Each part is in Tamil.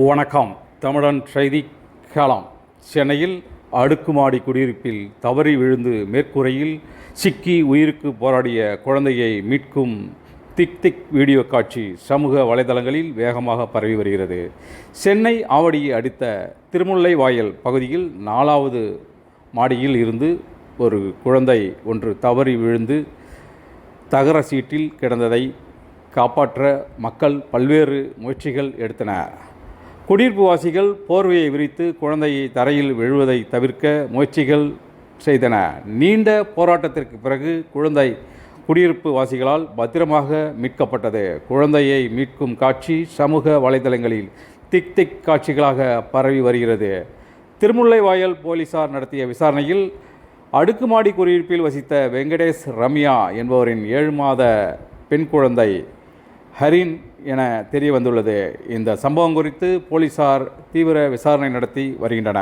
வணக்கம். தமிழன் செய்தி களம் சென்னையில் அடுக்குமாடி குடியிருப்பில் தவறி விழுந்து மேற்கூரையில் சிக்கி உயிருக்கு போராடிய குழந்தையை மீட்கும் திக் திக் வீடியோ காட்சி சமூக வலைதளங்களில் வேகமாக பரவி வருகிறது. சென்னை ஆவடியை அடுத்த திருமுல்லை வாயல் பகுதியில் நாலாவது மாடியில் இருந்து ஒரு குழந்தை ஒன்று தவறி விழுந்து தகர சீட்டில் கிடந்ததை காப்பாற்ற மக்கள் பல்வேறு முயற்சிகள் எடுத்தனர். குடியிருப்பு வாசிகள் போர்வையை விரித்து குழந்தையை தரையில் விழுவதை தவிர்க்க முயற்சிகள் செய்தன. நீண்ட போராட்டத்திற்கு பிறகு குழந்தை குடியிருப்பு வாசிகளால் பத்திரமாக மீட்கப்பட்டது. குழந்தையை மீட்கும் காட்சி சமூக வலைதளங்களில் திக் திக் காட்சிகளாக பரவி வருகிறது. திருமுல்லைவாயல் போலீசார் நடத்திய விசாரணையில் அடுக்குமாடி குடியிருப்பில் வசித்த வெங்கடேஷ் ரம்யா என்பவரின் ஏழு மாத பெண் குழந்தை ஹரின் என தெரிய வந்துள்ளது இந்த சம்பவம் குறித்து போலீசார் தீவிர விசாரணை நடத்தி வருகின்றன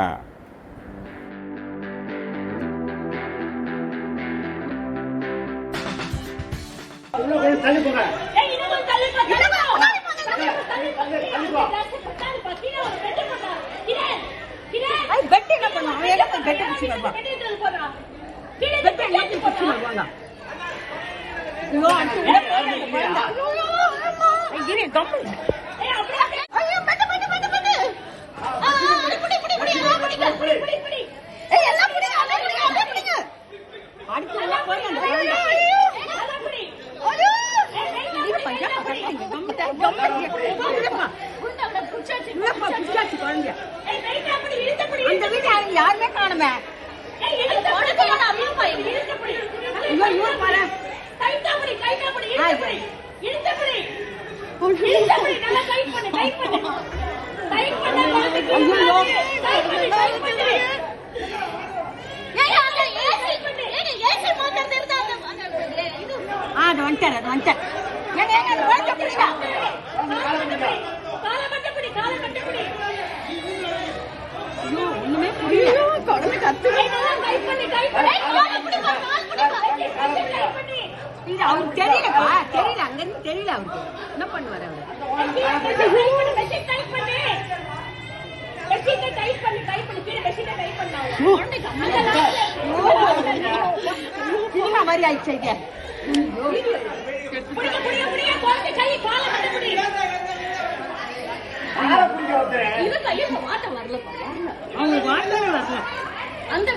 ஏய், யாரும் யாருமே காணுமே ஏய், இழுத்து புடி, போடா, அப்படியேப்பா, இழுத்து புடி. ஐயோ, இவரு பாரு. டைட்டா புடி, அது வந்துட்டாரு, அது வந்துட்டாரு. ஐயோ, ஒண்ணுமே புரியல. கத்து. பண்ணு, பண்ணு. இது அவருக்கு தெரியலப்பா தெரியல அங்க இருந்து தெரியல அவருக்கு. என்ன பண்ணுவாரு அவரு? அந்த சினிமா மாதிரி ஆயிடுச்சு இது. அவங்க வாட்டவே வரல.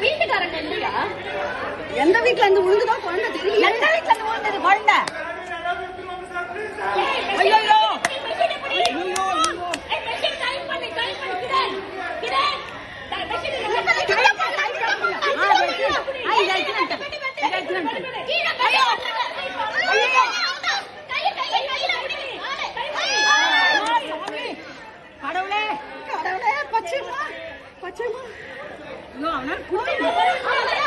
வீட்டுக்காரங்க இல்லையா? எந்த வீட்ல இருந்து விழுந்துதான் குழந்தை தெரியல. எந்த கடவுளே கடவுளே பச்சைமா பச்சைமா ஐயோ அவனால குடிச்சு